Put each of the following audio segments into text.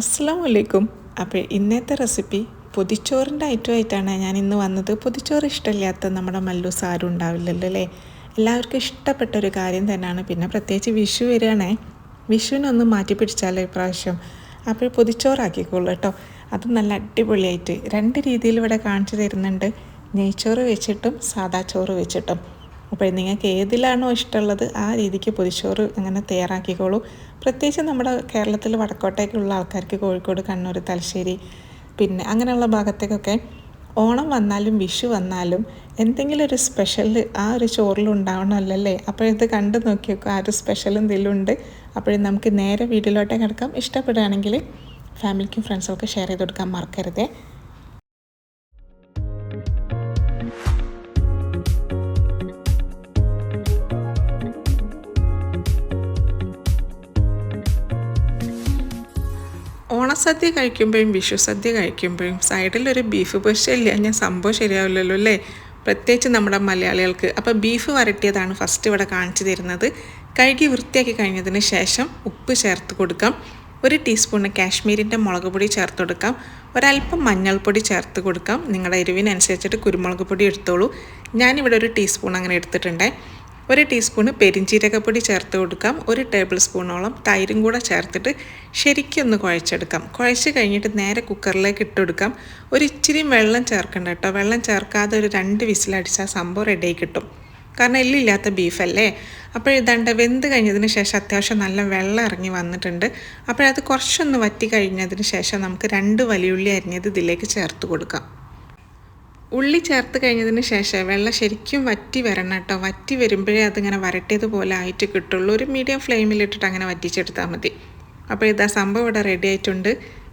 അസ്സാം വലൈക്കും അപ്പോൾ ഇന്നത്തെ റെസിപ്പി പൊതിച്ചോറിന്റെ ഐറ്റമായിട്ടാണ് ഞാൻ ഇന്ന് വന്നത്. പൊതിച്ചോറ് ഇഷ്ടമില്ലാത്ത നമ്മുടെ മല്ലു ആരും ഉണ്ടാവില്ലല്ലോ അല്ലേ? എല്ലാവർക്കും ഇഷ്ടപ്പെട്ട ഒരു കാര്യം തന്നെയാണ്. പിന്നെ പ്രത്യേകിച്ച് വിഷു വരികയാണേ. വിഷുവിനൊന്ന് മാറ്റി പിടിച്ചാലോ ഇപ്രാവശ്യം. അപ്പോൾ പൊതിച്ചോറാക്കിക്കോളൂ കേട്ടോ. അത് നല്ല അടിപൊളിയായിട്ട് രണ്ട് രീതിയിൽ ഇവിടെ കാണിച്ചു തരുന്നുണ്ട്. നെയ്ച്ചോറ് വെച്ചിട്ടും സാദാ ചോറ് വെച്ചിട്ടും. അപ്പോൾ നിങ്ങൾക്ക് ഏതിലാണോ ഇഷ്ടമുള്ളത് ആ രീതിക്ക് പൊരിച്ചോറ് അങ്ങനെ തയ്യാറാക്കിക്കോളൂ. പ്രത്യേകിച്ച് നമ്മുടെ കേരളത്തിൽ വടക്കോട്ടേക്കുള്ള ആൾക്കാർക്ക് കോഴിക്കോട് കണ്ണൂർ തലശ്ശേരി പിന്നെ അങ്ങനെയുള്ള ഭാഗത്തേക്കൊക്കെ ഓണം വന്നാലും വിഷു വന്നാലും എന്തെങ്കിലും ഒരു സ്പെഷ്യൽ ആ ഒരു ചോറിൽ ഉണ്ടാവണമല്ലേ അപ്പോൾ ഇത് കണ്ടു നോക്കിയൊക്കെ ആ ഒരു സ്പെഷ്യൽ എന്തെങ്കിലും ഉണ്ട് അപ്പോഴും നമുക്ക് നേരെ വീട്ടിലോട്ടേ കിടക്കാം. ഇഷ്ടപ്പെടുകയാണെങ്കിൽ ഫാമിലിക്കും ഫ്രണ്ട്സൊക്കെ ഷെയർ ചെയ്ത് കൊടുക്കാൻ മറക്കരുതേ. ഓണസദ്യ കഴിക്കുമ്പോഴും വിഷു സദ്യ കഴിക്കുമ്പോഴും ഒരു ബീഫ് പൊരിച്ചില്ല ഞാൻ സംഭവം ശരിയാവില്ലല്ലോ അല്ലേ? പ്രത്യേകിച്ച് നമ്മുടെ മലയാളികൾക്ക്. അപ്പോൾ ബീഫ് വരട്ടിയതാണ് ഫസ്റ്റ് ഇവിടെ കാണിച്ചു തരുന്നത്. കഴുകി വൃത്തിയാക്കി കഴിഞ്ഞതിന് ശേഷം ഉപ്പ് ചേർത്ത് കൊടുക്കാം. ഒരു ടീസ്പൂണ് കാശ്മീരിന്റെ മുളക് പൊടി ചേർത്ത് കൊടുക്കാം. ഒരല്പം മഞ്ഞൾപ്പൊടി ചേർത്ത് കൊടുക്കാം. നിങ്ങളുടെ എരിവിനനുസരിച്ചിട്ട് കുരുമുളക് പൊടി എടുത്തോളൂ. ഞാനിവിടെ ഒരു ടീസ്പൂൺ അങ്ങനെ എടുത്തിട്ടുണ്ടേ. ഒരു ടീസ്പൂണ് പെരിഞ്ചീരകപ്പൊടി ചേർത്ത് കൊടുക്കാം. ഒരു ടേബിൾ സ്പൂണോളം തൈരും കൂടെ ചേർത്തിട്ട് ശരിക്കും ഒന്ന് കുഴച്ചെടുക്കാം. കുഴച്ച് കഴിഞ്ഞിട്ട് നേരെ കുക്കറിലേക്ക് ഇട്ട് കൊടുക്കാം. ഒരു ഇച്ചിരി വെള്ളം ചേർക്കണ്ട കേട്ടോ. വെള്ളം ചേർക്കാതെ ഒരു രണ്ട് വിസിലടിച്ചാൽ സംഭവം റെഡിയായി കിട്ടും. കാരണം എല്ലില്ലാത്ത ബീഫല്ലേ അപ്പോൾ ഇതാണ്ട് വെന്ത് കഴിഞ്ഞതിന് ശേഷം അത്യാവശ്യം നല്ല വെള്ളം ഇറങ്ങി വന്നിട്ടുണ്ട്. അപ്പോഴത് കുറച്ചൊന്ന് വറ്റി കഴിഞ്ഞതിന് ശേഷം നമുക്ക് രണ്ട് വലിയുള്ളി അരിഞ്ഞത് ഇതിലേക്ക് ചേർത്ത് കൊടുക്കാം. ഉള്ളി ചേർത്ത് കഴിഞ്ഞതിന് ശേഷം വെള്ളം ശരിക്കും വറ്റി വരണം കേട്ടോ. വറ്റി വരുമ്പോഴേ അതിങ്ങനെ വരട്ടിയതുപോലെ ആയിട്ട് കിട്ടുള്ളൂ. ഒരു മീഡിയം ഫ്ലെയിമിലിട്ടിട്ട് അങ്ങനെ വറ്റിച്ചെടുത്താൽ മതി. അപ്പോൾ ഇതാ സംഭവം ഇവിടെ റെഡി ആയിട്ടുണ്ട്.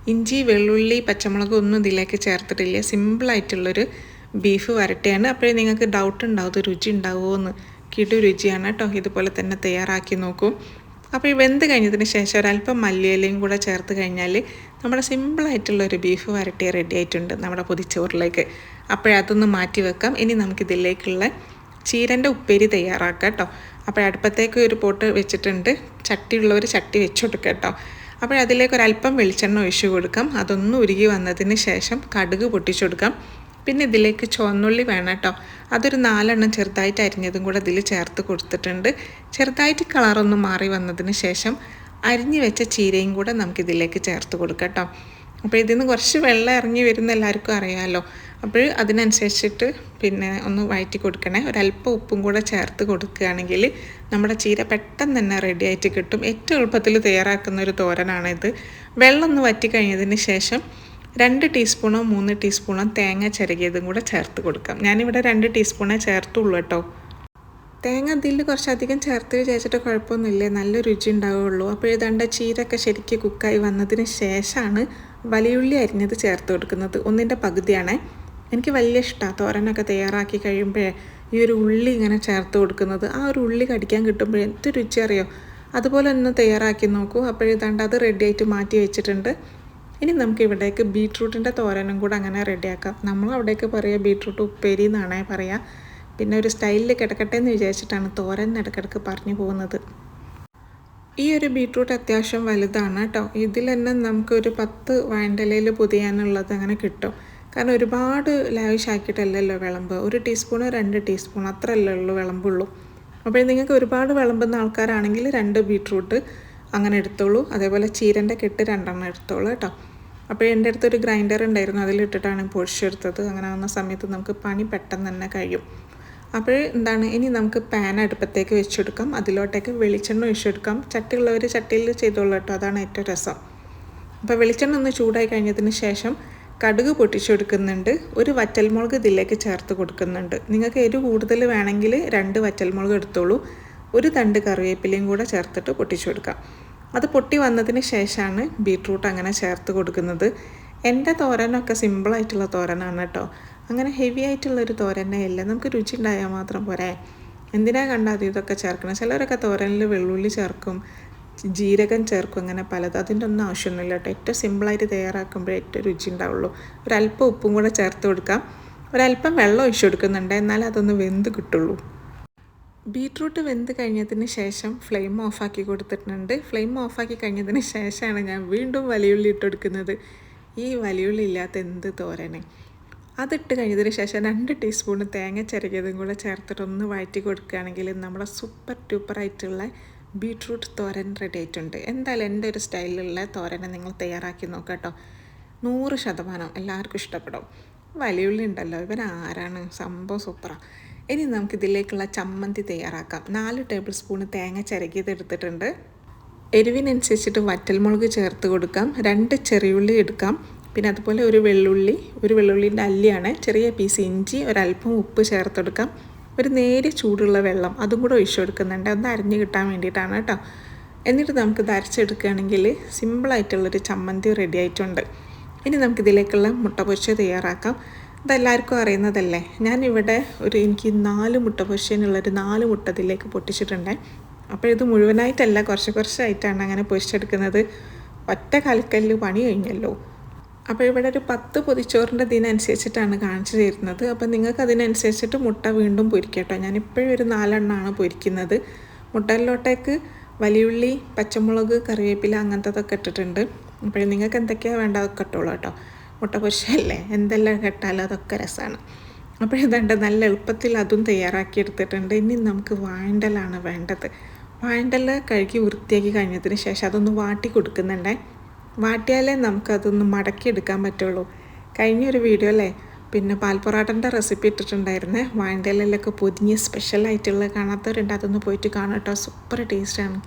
ഇഞ്ചി വെള്ളുള്ളി പച്ചമുളക് ഒന്നും ഇതിലേക്ക് ചേർത്തിട്ടില്ല. സിമ്പിളായിട്ടുള്ളൊരു ബീഫ് വരട്ടിയാണ്. അപ്പോഴേ നിങ്ങൾക്ക് ഡൗട്ട് ഉണ്ടാവും രുചി ഉണ്ടാവുമോ എന്ന്. കിടു രുചിയാണ് കേട്ടോ. ഇതുപോലെ തന്നെ തയ്യാറാക്കി നോക്കൂ. അപ്പോൾ ഈ വെന്ത് കഴിഞ്ഞതിന് ശേഷം ഒരല്പം മല്ലിയിലയും കൂടെ ചേർത്ത് കഴിഞ്ഞാൽ നമ്മുടെ സിമ്പിളായിട്ടുള്ളൊരു ബീഫ് വരട്ടി റെഡി ആയിട്ടുണ്ട് നമ്മുടെ പൊതിച്ചോറിലേക്ക്. അപ്പോഴതൊന്ന് മാറ്റി വെക്കാം. ഇനി നമുക്കിതിലേക്കുള്ള ചീരന്റെ ഉപ്പേരി തയ്യാറാക്കാം കേട്ടോ. അപ്പോൾ അടുപ്പത്തേക്ക് ഒരു പോട്ട് വെച്ചിട്ടുണ്ട്. ചട്ടിയുള്ളവർ ചട്ടി വെച്ചുകൊടുക്കുക കേട്ടോ. കേട്ടോ അപ്പോഴതിലേക്ക് ഒരല്പം വെളിച്ചെണ്ണ ഒഴിച്ചു കൊടുക്കാം. അതൊന്ന് ഉരുകി വന്നതിന് ശേഷം കടുക് പൊട്ടിച്ചു കൊടുക്കാം. പിന്നെ ഇതിലേക്ക് ചുവന്നുള്ളി വേണം കേട്ടോ. അതൊരു നാലെണ്ണം ചെറുതായിട്ട് അരിഞ്ഞതും കൂടെ ഇതിൽ ചേർത്ത് കൊടുത്തിട്ടുണ്ട്. ചെറുതായിട്ട് കളറൊന്ന് മാറി വന്നതിന് ശേഷം അരിഞ്ഞു വെച്ച ചീരയും കൂടെ നമുക്കിതിലേക്ക് ചേർത്ത് കൊടുക്കാം കേട്ടോ. അപ്പോൾ ഇതിൽ നിന്ന് കുറച്ച് വെള്ളം ഇറങ്ങി വരുന്ന എല്ലാവർക്കും അറിയാമല്ലോ. അപ്പോൾ അതിനനുസരിച്ചിട്ട് പിന്നെ ഒന്ന് വഴറ്റി കൊടുക്കണേ. ഒരല്പം ഉപ്പും കൂടെ ചേർത്ത് കൊടുക്കുകയാണെങ്കിൽ നമ്മുടെ ചീര പെട്ടെന്ന് തന്നെ റെഡി ആയിട്ട് കിട്ടും. ഏറ്റവും എളുപ്പത്തിൽ തയ്യാറാക്കുന്ന ഒരു തോരനാണിത്. വെള്ളം ഒന്ന് വറ്റി കഴിഞ്ഞതിന് ശേഷം രണ്ട് ടീസ്പൂണോ മൂന്ന് ടീസ്പൂണോ തേങ്ങ ചിരകിയതും കൂടെ ചേർത്ത് കൊടുക്കാം. ഞാനിവിടെ രണ്ട് ടീസ്പൂണേ ചേർത്തുള്ളൂ കേട്ടോ. തേങ്ങ അതിൽ കുറച്ചധികം ചേർത്ത് വിചാരിച്ചിട്ട് കുഴപ്പമൊന്നുമില്ലേ. നല്ല രുചി ഉണ്ടാവുള്ളൂ അപ്പോൾ ഏതാണ്ട് ചീരൊക്കെ ശരിക്കും കുക്കായി വന്നതിന് ശേഷമാണ് വലിയുള്ളി അരിഞ്ഞത് ചേർത്ത് കൊടുക്കുന്നത്. ഒന്നിന്റെ പകുതിയാണേ. എനിക്ക് വലിയ ഇഷ്ടമാണ് തോരനൊക്കെ തയ്യാറാക്കി കഴിയുമ്പോൾ ഈ ഒരു ഉള്ളി ഇങ്ങനെ ചേർത്ത് കൊടുക്കുന്നത്. ആ ഒരു ഉള്ളി കടിക്കാൻ കിട്ടുമ്പോൾ എന്ത് രുചി അറിയോ? അതുപോലെ ഒന്ന് തയ്യാറാക്കി നോക്കൂ. അപ്പോഴേതാണ്ട് അത് റെഡി ആയിട്ട് മാറ്റി വെച്ചിട്ടുണ്ട്. ഇനി നമുക്ക് ഇവിടേക്ക് ബീട്രൂട്ടിന്റെ തോരനും കൂടെ അങ്ങനെ റെഡിയാക്കാം നമ്മൾ അവിടേക്ക് പറയുക ബീട്രൂട്ട് ഉപ്പേരി എന്നാണേ പറയുക പിന്നെ ഒരു സ്റ്റൈലിൽ കിടക്കട്ടെ എന്ന് വിചാരിച്ചിട്ടാണ് തോരൻ ഇടയ്ക്കിടയ്ക്ക് പറഞ്ഞു പോകുന്നത്. ഈ ഒരു ബീട്രൂട്ട് അത്യാവശ്യം വലുതാണ് കേട്ടോ. ഇതിൽ തന്നെ നമുക്കൊരു പത്ത് വാൻഡലയിൽ പൊതിയാനുള്ളത് അങ്ങനെ കിട്ടും. കാരണം ഒരുപാട് ലാവിഷ് ആക്കിയിട്ടല്ലല്ലോ വിളമ്പ്. ഒരു ടീസ്പൂണ് രണ്ട് ടീസ്പൂൺ അത്രയല്ലേ ഉള്ളൂ വിളമ്പുള്ളൂ. അപ്പോൾ നിങ്ങൾക്ക് ഒരുപാട് വിളമ്പുന്ന ആൾക്കാരാണെങ്കിൽ രണ്ട് ബീട്രൂട്ട് അങ്ങനെ എടുത്തോളൂ. അതേപോലെ ചീരന്റെ കെട്ട് രണ്ടെണ്ണം എടുത്തോളൂ കേട്ടോ. അപ്പോൾ എന്റെ അടുത്തൊരു ഗ്രൈൻഡർ ഉണ്ടായിരുന്നു. അതിലിട്ടിട്ടാണ് പൊടിച്ചെടുത്തത് അങ്ങനെ ആവുന്ന സമയത്ത് നമുക്ക് പണി പെട്ടെന്ന് തന്നെ കഴിയും. അപ്പോൾ എന്താണ്? ഇനി നമുക്ക് പാൻ അടുപ്പത്തേക്ക് വെച്ചെടുക്കാം. അതിലോട്ടേക്ക് വെളിച്ചെണ്ണ ഒഴിച്ചെടുക്കാം. ചട്ടിയുള്ളവർ ചട്ടിയിൽ ചെയ്തോളൂ കേട്ടോ. അതാണ് ഏറ്റവും രസം. അപ്പോൾ വെളിച്ചെണ്ണ ഒന്ന് ചൂടായി കഴിഞ്ഞതിന് ശേഷം കടുക് പൊട്ടിച്ചെടുക്കുന്നുണ്ട്. ഒരു വറ്റൽമുളക് ഇതിലേക്ക് ചേർത്ത് കൊടുക്കുന്നുണ്ട്. നിങ്ങൾക്ക് എരിവ് കൂടുതൽ വേണമെങ്കിൽ രണ്ട് വറ്റൽമുളക് എടുത്തോളൂ. ഒരു തണ്ട് കറിവേപ്പിലയും കൂടെ ചേർത്തിട്ട് പൊട്ടിച്ചെടുക്കാം. അത് പൊട്ടി വന്നതിന് ശേഷമാണ് ബീട്രൂട്ട് അങ്ങനെ ചേർത്ത് കൊടുക്കുന്നത്. എന്റെ തോരനൊക്കെ സിമ്പിളായിട്ടുള്ള തോരനാണ് കേട്ടോ. അങ്ങനെ ഹെവി ആയിട്ടുള്ളൊരു തോരനെ അല്ല നമുക്ക് രുചി ഉണ്ടായാൽ മാത്രം പോരെ. എന്തിനാ കണ്ടാൽ ഇതൊക്കെ ചേർക്കണം? ചിലരൊക്കെ തോരനിൽ വെള്ളുള്ളി ചേർക്കും. ജീരകം ചേർക്കും അങ്ങനെ പലത്. അതിന്റെ ഒന്നും ആവശ്യമൊന്നുമില്ല കേട്ടോ. ഏറ്റവും സിമ്പിളായിട്ട് തയ്യാറാക്കുമ്പോൾ ഏറ്റവും രുചി ഉണ്ടാവുള്ളൂ. ഒരല്പം ഉപ്പും കൂടെ ചേർത്ത് കൊടുക്കാം. ഒരല്പം വെള്ളം ഒഴിച്ചു കൊടുക്കുന്നുണ്ട്. എന്നാൽ അതൊന്ന് വെന്ത് കിട്ടുള്ളൂ. ബീട്രൂട്ട് വെന്ത് കഴിഞ്ഞതിന് ശേഷം ഫ്ലെയിം ഓഫാക്കി കൊടുത്തിട്ടുണ്ട്. ഫ്ലെയിം ഓഫാക്കി കഴിഞ്ഞതിന് ശേഷമാണ് ഞാൻ വീണ്ടും വലിയുള്ളി ഇട്ട് കൊടുക്കുന്നത്. ഈ വലിയുള്ളി ഇല്ലാത്ത എന്ത് തോരനെ. അതിട്ട് കഴിഞ്ഞതിന് ശേഷം രണ്ട് ടീസ്പൂൺ തേങ്ങ ചിരകിയതും കൂടെ ചേർത്തിട്ടൊന്ന് വഴറ്റി കൊടുക്കുകയാണെങ്കിൽ നമ്മുടെ സൂപ്പർ ടൂപ്പറായിട്ടുള്ള ബീട്രൂട്ട് തോരൻ റെഡി ആയിട്ടുണ്ട്. എന്തായാലും എന്റെ ഒരു സ്റ്റൈലിലുള്ള തോരനെ നിങ്ങൾ തയ്യാറാക്കി നോക്കാം നൂറ് ശതമാനം എല്ലാവർക്കും ഇഷ്ടപ്പെടും. വലിയുള്ളി ഉണ്ടല്ലോ ഇവൻ ആരാണ്? സംഭവം സൂപ്പറാണ് ഇനി നമുക്ക് ഇതിലേക്കുള്ള ചമ്മന്തി തയ്യാറാക്കാം. നാല് ടേബിൾ സ്പൂൺ തേങ്ങ ചിരകിയത് എടുത്തിട്ടുണ്ട്. എരിവിനനുസരിച്ചിട്ട് വറ്റൽമുളക് ചേർത്ത് കൊടുക്കാം. രണ്ട് ചെറിയുള്ളി എടുക്കാം. പിന്നെ അതുപോലെ ഒരു വെള്ളുള്ളി ഒരു വെള്ളുള്ളിന്റെ അല്ലിയാണ്. ചെറിയ പീസ് ഇഞ്ചി ഒരല്പം ഉപ്പ് ചേർത്തെടുക്കാം. ഒരു നേരിയ ചൂടുള്ള വെള്ളം അതും കൂടെ ഒഴിച്ചു കൊടുക്കുന്നുണ്ട്. ഒന്ന് അരിഞ്ഞ് കിട്ടാൻ വേണ്ടിയിട്ടാണ് കേട്ടോ. എന്നിട്ട് നമുക്ക് അരച്ചെടുക്കുകയാണെങ്കിൽ സിമ്പിളായിട്ടുള്ളൊരു ചമ്മന്തി റെഡി ആയിട്ടുണ്ട്. ഇനി നമുക്കിതിലേക്കുള്ള മുട്ട പൊശ തയ്യാറാക്കാം. ഇതെല്ലാവർക്കും അറിയുന്നതല്ലേ? ഞാനിവിടെ ഒരു എനിക്ക് നാല് മുട്ട പൊരിച്ചതിനുള്ളൊരു നാല് മുട്ട ഇതിലേക്ക് പൊട്ടിച്ചിട്ടുണ്ട്. അപ്പോൾ ഇത് മുഴുവനായിട്ടല്ല കുറച്ച് കുറച്ചായിട്ടാണ് അങ്ങനെ പൊരിച്ചെടുക്കുന്നത്. ഒറ്റ കലക്കല്ല് പണി കഴിഞ്ഞല്ലോ. അപ്പോൾ ഇവിടെ ഒരു പത്ത് പൊതിച്ചോറിന്റെ ദിനനുസരിച്ചിട്ടാണ് കാണിച്ചു തരുന്നത്. അപ്പോൾ നിങ്ങൾക്ക് അതിനനുസരിച്ചിട്ട് മുട്ട വീണ്ടും പൊരിക്കട്ടോ. ഞാനിപ്പോഴും ഒരു നാലെണ്ണമാണ് പൊരിക്കുന്നത്. മുട്ടയിലോട്ടേക്ക് വലിയുള്ളി പച്ചമുളക് കറിവേപ്പില അങ്ങനത്തതൊക്കെ ഇട്ടിട്ടുണ്ട്. അപ്പോഴും നിങ്ങൾക്ക് എന്തൊക്കെയാണ് വേണ്ട അതൊക്കെ ഇട്ടോളൂ കേട്ടോ. മുട്ട പൊരിച്ചല്ലേ എന്തെല്ലാം കെട്ടാലോ അതൊക്കെ രസമാണ്. അപ്പോൾ ഇതുണ്ട് നല്ല എളുപ്പത്തിൽ അതും തയ്യാറാക്കി എടുത്തിട്ടുണ്ട്. ഇനി നമുക്ക് വാഴണ്ടലാണ് വേണ്ടത്. വാഴണ്ടല കഴുകി വൃത്തിയാക്കി കഴിഞ്ഞതിന് ശേഷം അതൊന്ന് വാട്ടി കൊടുക്കുന്നുണ്ടേ. വാട്ടിയാലേ നമുക്കതൊന്ന് മടക്കി എടുക്കാൻ പറ്റുള്ളൂ. കഴിഞ്ഞൊരു വീഡിയോ അല്ലേ? പിന്നെ പാൽപ്പൊറാട്ടന്റെ റെസിപ്പി ഇട്ടിട്ടുണ്ടായിരുന്നേ. വാഴണ്ടയിലൊക്കെ പൊതിഞ്ഞ് സ്പെഷ്യലായിട്ടുള്ള കാണാത്തവരുണ്ട് അതൊന്ന് പോയിട്ട് കാണാം കേട്ടോ. സൂപ്പർ ടേസ്റ്റാണ്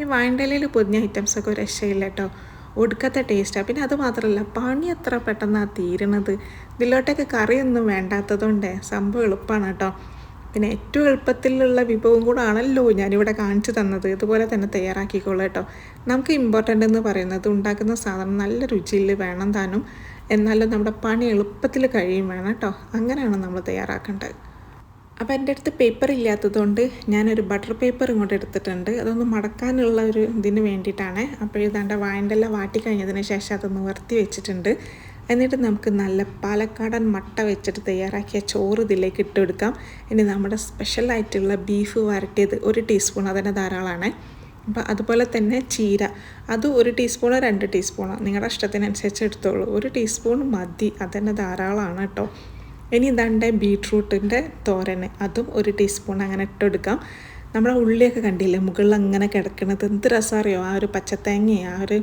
ഈ വാഴണ്ടയിലയിൽ പൊതിഞ്ഞ ഐറ്റംസൊക്കെ ഒരു രക്ഷയില്ല കേട്ടോ. ഒടുക്കത്തെ ടേസ്റ്റാണ് പിന്നെ അത് മാത്രമല്ല പണി എത്ര പെട്ടെന്നാണ് തീരണത്. ഇതിലോട്ടൊക്കെ കറിയൊന്നും വേണ്ടാത്തതുകൊണ്ട് സംഭവം എളുപ്പമാണ് കേട്ടോ. പിന്നെ ഏറ്റവും എളുപ്പത്തിലുള്ള വിഭവം കൂടെ ആണല്ലോ ഞാനിവിടെ കാണിച്ചു തന്നത്. ഇതുപോലെ തന്നെ തയ്യാറാക്കിക്കോളൂ കേട്ടോ. നമുക്ക് ഇമ്പോർട്ടന്റ് എന്ന് പറയുന്നത് ഉണ്ടാക്കുന്ന സാധനം നല്ല രുചിയിൽ വേണം താനും. എന്നാലും നമ്മുടെ പണി എളുപ്പത്തിൽ കഴിയും വേണം കേട്ടോ. അങ്ങനെയാണ് നമ്മൾ തയ്യാറാക്കേണ്ടത്. അപ്പോൾ എന്റെ അടുത്ത് പേപ്പർ ഇല്ലാത്തതുകൊണ്ട് ഞാനൊരു ബട്ടർ പേപ്പർ ഇങ്ങോട്ട് എടുത്തിട്ടുണ്ട്. അതൊന്ന് മടക്കാനുള്ള ഒരു ഇതിന് വേണ്ടിയിട്ടാണ്. അപ്പോൾ ഇതാണ്ട് വായന്റെല്ലാം വാട്ടി കഴിഞ്ഞതിന് ശേഷം അത് നിവർത്തി വെച്ചിട്ടുണ്ട്. എന്നിട്ട് നമുക്ക് നല്ല പാലക്കാടൻ മട്ട വെച്ചിട്ട് തയ്യാറാക്കിയ ചോറ് ഇതിലേക്ക് ഇട്ടെടുക്കാം. ഇനി നമ്മുടെ സ്പെഷ്യൽ സ്പെഷ്യലായിട്ടുള്ള ബീഫ് വരട്ടിയത് ഒരു ടീസ്പൂൺ അതന്നെ ധാരാളമാണ് അപ്പോൾ അതുപോലെ തന്നെ ചീര. അത് ഒരു ടീസ്പൂണോ രണ്ട് ടീസ്പൂണോ നിങ്ങളുടെ ഇഷ്ടത്തിനനുസരിച്ച് എടുത്തോളൂ. ഒരു ടീസ്പൂൺ മതി. അതന്നെ ധാരാളമാണ് കേട്ടോ ഇനി ഇതാണ്ട് ബീട്രൂട്ടിന്റെ തോരന്. അതും ഒരു ടീസ്പൂൺ അങ്ങനെ ഇട്ടെടുക്കാം. നമ്മുടെ ഉള്ളിയൊക്കെ കണ്ടില്ലേ? മുകളിൽ അങ്ങനെ കിടക്കുന്നത് എന്ത് രസമറിയോ ആ ഒരു പച്ചത്തേങ്ങയും ആ ഒരു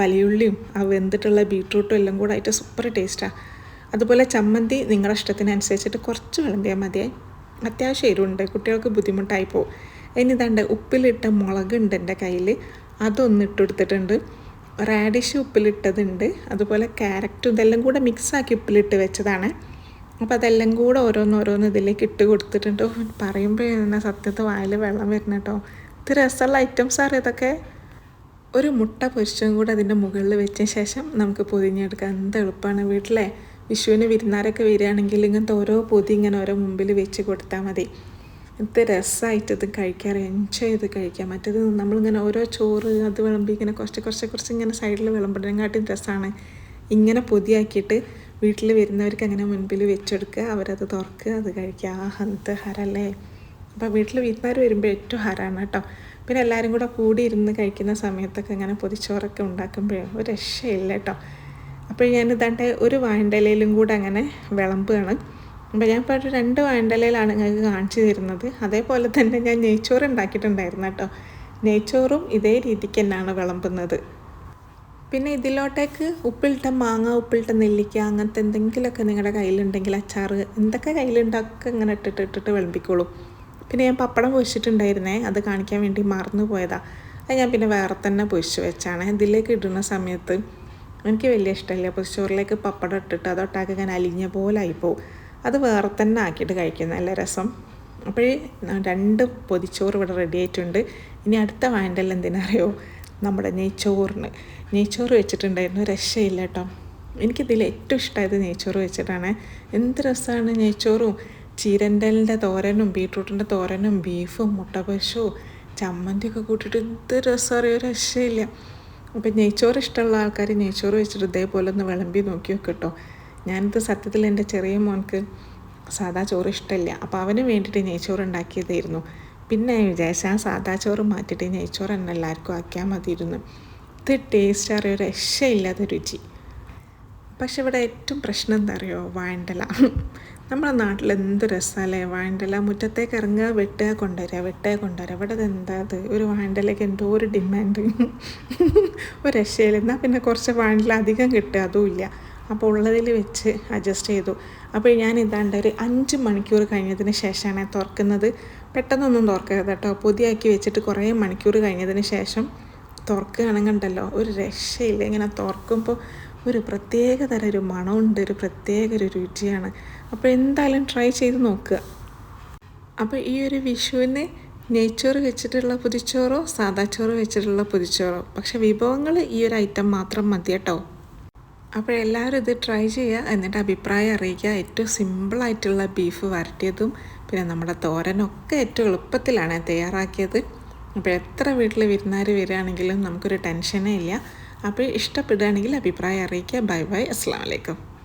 വലിയുള്ളിയും ആ വെന്തിട്ടുള്ള ബീട്രൂട്ടും എല്ലാം കൂടെ ആയിട്ട് സൂപ്പർ ടേസ്റ്റാണ് അതുപോലെ ചമ്മന്തി നിങ്ങളുടെ ഇഷ്ടത്തിനനുസരിച്ചിട്ട് കുറച്ച് വിളമ്പിയാൽ മതിയായി. അത്യാവശ്യം എരിവുണ്ട് കുട്ടികൾക്ക് ബുദ്ധിമുട്ടായി പോകും ഇനി ഇതാണ്ട് ഉപ്പിലിട്ട മുളകുണ്ട് എന്റെ കയ്യിൽ അതൊന്ന് ഇട്ടെടുത്തിട്ടുണ്ട് റാഡിഷ് ഉപ്പിലിട്ടതുണ്ട് അതുപോലെ ക്യാരറ്റും ഇതെല്ലാം കൂടെ മിക്സാക്കി ഉപ്പിലിട്ട് വെച്ചതാണ്. അപ്പോൾ അതെല്ലാം കൂടെ ഓരോന്നോരോന്ന് ഇതിലേക്ക് ഇട്ട് കൊടുത്തിട്ടുണ്ട്. പറയുമ്പോൾ തന്നെ സത്യത്തെ വായിൽ വെള്ളം വരുന്ന കേട്ടോ ഇത് രസമുള്ള ഐറ്റംസ് ഇതൊക്കെ? ഒരു മുട്ട പൊരിച്ചും കൂടെ അതിന്റെ മുകളിൽ വെച്ച ശേഷം നമുക്ക് പൊതിഞ്ഞെടുക്കാം. എന്ത് എളുപ്പമാണ് വീട്ടിലെ വിഷുവിന് വിരുന്നാരൊക്കെ വരികയാണെങ്കിൽ ഇങ്ങനത്തെ ഓരോ പൊതി ഇങ്ങനെ ഓരോ മുമ്പിൽ വെച്ച് കൊടുത്താൽ മതി. ഇത് രസമായിട്ട് ഇത് കഴിക്കാറ്. എൻജോയ് ചെയ്ത് കഴിക്കാം. മറ്റേത് നമ്മളിങ്ങനെ ഓരോ ചോറ് അത് വിളമ്പി ഇങ്ങനെ കുറച്ച് കുറച്ച് കുറച്ച് ഇങ്ങനെ സൈഡിൽ വിളമ്പുന്നതിനെക്കാട്ടും രസമാണ്. ഇങ്ങനെ പൊതിയാക്കിയിട്ട് വീട്ടിൽ വരുന്നവർക്ക് അങ്ങനെ മുൻപിൽ വെച്ചെടുക്കുക. അവരത് തുറക്കുക. അത് കഴിക്കുക. ആ ഹന്ത് ഹരല്ലേ അപ്പോൾ വീട്ടിൽ വീട്ടുകാർ വരുമ്പോൾ ഏറ്റവും ഹരാണ് കേട്ടോ. പിന്നെ എല്ലാവരും കൂടെ കൂടി ഇരുന്ന് കഴിക്കുന്ന സമയത്തൊക്കെ ഇങ്ങനെ പൊതിച്ചോറൊക്കെ ഉണ്ടാക്കുമ്പോഴേ ഒരു രക്ഷയില്ല കേട്ടോ. അപ്പോൾ ഞാൻ ഇതാണ്ട് ഒരു വാഴണ്ടലയിലും കൂടെ അങ്ങനെ വിളമ്പുകയാണ്. അപ്പോൾ ഞാൻ ഇപ്പോൾ രണ്ട് വാഴണ്ടലയിലാണ് നിങ്ങൾക്ക് കാണിച്ചു തരുന്നത്. അതേപോലെ തന്നെ ഞാൻ നെയ്ച്ചോറ് ഉണ്ടാക്കിയിട്ടുണ്ടായിരുന്നു കേട്ടോ. നെയ്ച്ചോറും ഇതേ രീതിക്ക് തന്നെയാണ് വിളമ്പുന്നത്. പിന്നെ ഇതിലോട്ടേക്ക് ഉപ്പിലിട്ട മാങ്ങ ഉപ്പിലിട്ട നെല്ലിക്ക അങ്ങനത്തെ എന്തെങ്കിലുമൊക്കെ നിങ്ങളുടെ കയ്യിലുണ്ടെങ്കിൽ അച്ചാറ് എന്തൊക്കെ കയ്യിലുണ്ടൊക്കെ ഇങ്ങനെ ഇട്ടിട്ട് ഇട്ടിട്ട് വിളമ്പിക്കോളൂ. പിന്നെ ഞാൻ പപ്പടം പൊരിച്ചിട്ടുണ്ടായിരുന്നേ അത് കാണിക്കാൻ വേണ്ടി മറന്നു പോയതാണ് അത് ഞാൻ പിന്നെ വേറെ തന്നെ പൊരിച്ച് വെച്ചാണ്. ഇതിലേക്ക് ഇടുന്ന സമയത്ത് എനിക്ക് വലിയ ഇഷ്ടമില്ല. പൊരിച്ചോറിലേക്ക് പപ്പടം ഇട്ടിട്ട് അതൊട്ടാക്കി ഞാൻ അലിഞ്ഞ പോലെ ആയിപ്പോവും. അത് വേറെ തന്നെ ആക്കിയിട്ട് കഴിക്കുന്ന നല്ല രസം. അപ്പോഴേ രണ്ട് പൊതിച്ചോറ് ഇവിടെ റെഡി ആയിട്ടുണ്ട്. ഇനി അടുത്ത വാൻഡൽ എന്തിനറിയോ? നമ്മുടെ നെയ്ച്ചോറിന്. നെയ്ച്ചോറ് വെച്ചിട്ടുണ്ടായിരുന്നു. രക്ഷയില്ല കേട്ടോ. എനിക്കിതിൽ ഏറ്റവും ഇഷ്ടമായത് നെയ്ച്ചോറ് വെച്ചിട്ടാണ്. എന്ത് രസമാണ് നെയ്ച്ചോറും. ചീരന്റലിന്റെ തോരനും ബീട്രൂട്ടിന്റെ തോരനും ബീഫും മുട്ട പൊരിച്ചവും ചമ്മന്തിയൊക്കെ കൂട്ടിയിട്ട് എന്ത് രസം അറിയോ? രക്ഷയില്ല. അപ്പം നെയ്ച്ചോറ് ഇഷ്ടമുള്ള ആൾക്കാർ നെയ്ച്ചോറ് വെച്ചിട്ട് ഇതേപോലെ ഒന്ന് വിളമ്പി നോക്കി വെക്കട്ടോ. കേട്ടോ ഞാനിത് സത്യത്തിൽ എന്റെ ചെറിയ മോൻക്ക് സാധാ ചോറ് ഇഷ്ടമില്ല. അപ്പോൾ അവന് വേണ്ടിയിട്ട് നെയ്ച്ചോറ് ഉണ്ടാക്കിയതായിരുന്നു. പിന്നെ വിചാരിച്ചു ആ സാദാ ചോറ് മാറ്റിയിട്ട് നെയ്ച്ചോറ് തന്നെ എല്ലാവർക്കും ആക്കിയാൽ മതിയിരുന്നു ഇത് ടേസ്റ്റ് അറിയോ? രക്ഷയില്ലാത്ത രുചി. പക്ഷെ ഇവിടെ ഏറ്റവും പ്രശ്നം എന്താ അറിയോ? വാഴണ്ടല നമ്മുടെ നാട്ടിൽ എന്ത് രസമല്ലേ വാഴണ്ടല മുറ്റത്തേക്ക് ഇറങ്ങുക വെട്ടുക കൊണ്ടുവരിക വെട്ടുക കൊണ്ടുവരിക. ഇവിടെ എന്താ അത് ഒരു വാഴണ്ടലേക്ക് എന്തോ ഒരു ഡിമാൻഡ്. ഒരു രക്ഷയിൽ എന്നാൽ പിന്നെ കുറച്ച് വാഴണ്ടല അധികം കിട്ടുക അതുമില്ല അപ്പോൾ ഉള്ളതിൽ വെച്ച് അഡ്ജസ്റ്റ് ചെയ്തു. അപ്പോൾ ഞാൻ ഇതാണ്ട് ഒരു അഞ്ച് മണിക്കൂർ കഴിഞ്ഞതിന് ശേഷമാണ് തുറക്കുന്നത്. പെട്ടെന്നൊന്നും തുറക്കരുത് കേട്ടോ. പൊതിയാക്കി വെച്ചിട്ട് കുറേ മണിക്കൂർ കഴിഞ്ഞതിന് ശേഷം തുറക്കുകയാണെങ്കിണ്ടല്ലോ ഒരു രക്ഷയില്ല. ഇങ്ങനെ തുറക്കുമ്പോൾ ഒരു പ്രത്യേക തരം ഒരു മണമുണ്ട് ഒരു പ്രത്യേക ഒരു രുചിയാണ്. അപ്പോൾ എന്തായാലും ട്രൈ ചെയ്ത് നോക്കുക. അപ്പോൾ ഈ ഒരു വിഷുവിന് നെയ്ച്ചോറ് വെച്ചിട്ടുള്ള പുതിച്ചോറോ സാദാ ചോറ് വെച്ചിട്ടുള്ള പുതിച്ചോറോ? പക്ഷേ വിഭവങ്ങൾ ഈ ഒരു ഐറ്റം മാത്രം മതി കേട്ടോ. അപ്പോൾ എല്ലാവരും ഇത് ട്രൈ ചെയ്യുക എന്നിട്ട് അഭിപ്രായം അറിയിക്കുക. ഏറ്റവും സിമ്പിളായിട്ടുള്ള ബീഫ് വരട്ടിയതും പിന്നെ നമ്മുടെ തോരനൊക്കെ ഏറ്റവും എളുപ്പത്തിലാണ് തയ്യാറാക്കിയത്. അപ്പോൾ എത്ര വീട്ടിൽ വിരുന്നാർ വരികയാണെങ്കിലും നമുക്കൊരു ടെൻഷനേ ഇല്ല. അപ്പോൾ ഇഷ്ടപ്പെടുകയാണെങ്കിൽ അഭിപ്രായം അറിയിക്കുക. Bye bye. അസ്സാം വലൈക്കും